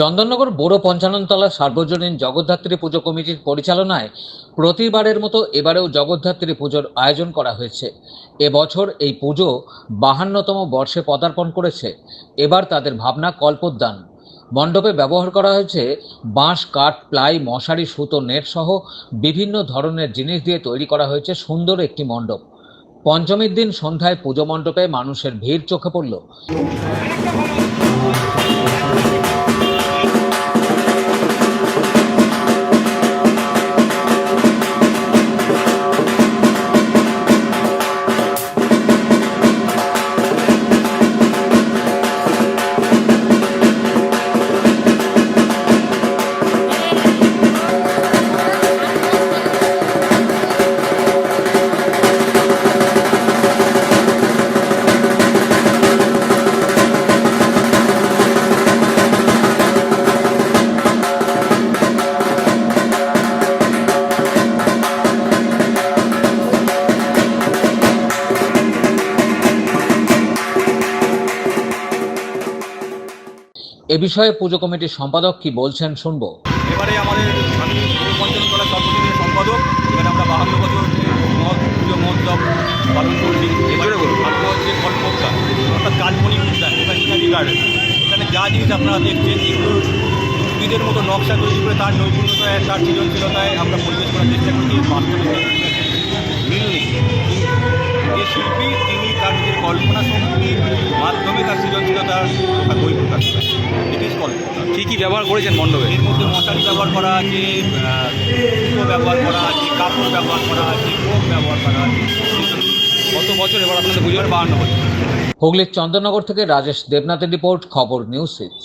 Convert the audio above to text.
চন্দননগর বড় পঞ্চাননতলা সার্বজনীন জগদ্ধাত্রী পুজো কমিটির পরিচালনায় প্রতিবারের মতো এবারেও জগদ্ধাত্রী পুজোর আয়োজন করা হয়েছে। এবছর এই পুজো বাহান্নতম বর্ষে পদার্পণ করেছে। এবার তাদের ভাবনা কল্পোদ্যান। মণ্ডপে ব্যবহার করা হয়েছে বাঁশ, কাঠ, প্লাই, মশারি, সুতো, নেট সহ বিভিন্ন ধরনের জিনিস দিয়ে তৈরি করা হয়েছে সুন্দর একটি মণ্ডপ। পঞ্চমীর দিন সন্ধ্যায় পুজো মণ্ডপে মানুষের ভিড় চোখে পড়ল। এ বিষয়ে পুজো কমিটির সম্পাদক কি বলছেন শুনব। এবারে আমাদের আমি পঞ্চমতলা সর্বজনীন সম্পাদক এখানে আমরা বাহান্ন বছর মহৎ পুজো মহোৎসব পালন করছি। এবারে ভাগ্য হচ্ছে কল্পকা অর্থাৎ কালমণি উদ্যান এখানে গার্ডেন এখানে যা জিনিস আপনারা দেখছেন এগুলো উদ্ভিদের মতো নকশা তৈরি করে তার নৈপুণ্যতায় তার সৃজনশীলতায় আমরা পরিবেশ করার চেষ্টা করছি বাস্তবে মিল নেই। কিন্তু যে শিল্পী তিনি তার নিজের কল্পনা শক্তির মাধ্যমে তার সৃজনশীলতার বই প্রকাশ করেন এটি কল্পনা কী কী ব্যবহার করেছেন মণ্ডপে? এর মধ্যে মশারি ব্যবহার করা আছে ব্যবহার করা আছে কাপড় ব্যবহার করা আছে কোপ ব্যবহার করা আছে। কত বছর এবার আপনাদের পুজোর বাহান্ন বছর। হুগলির চন্দননগর থেকে রাজেশ দেবনাথের রিপোর্ট খবর নিউজ সিক্স।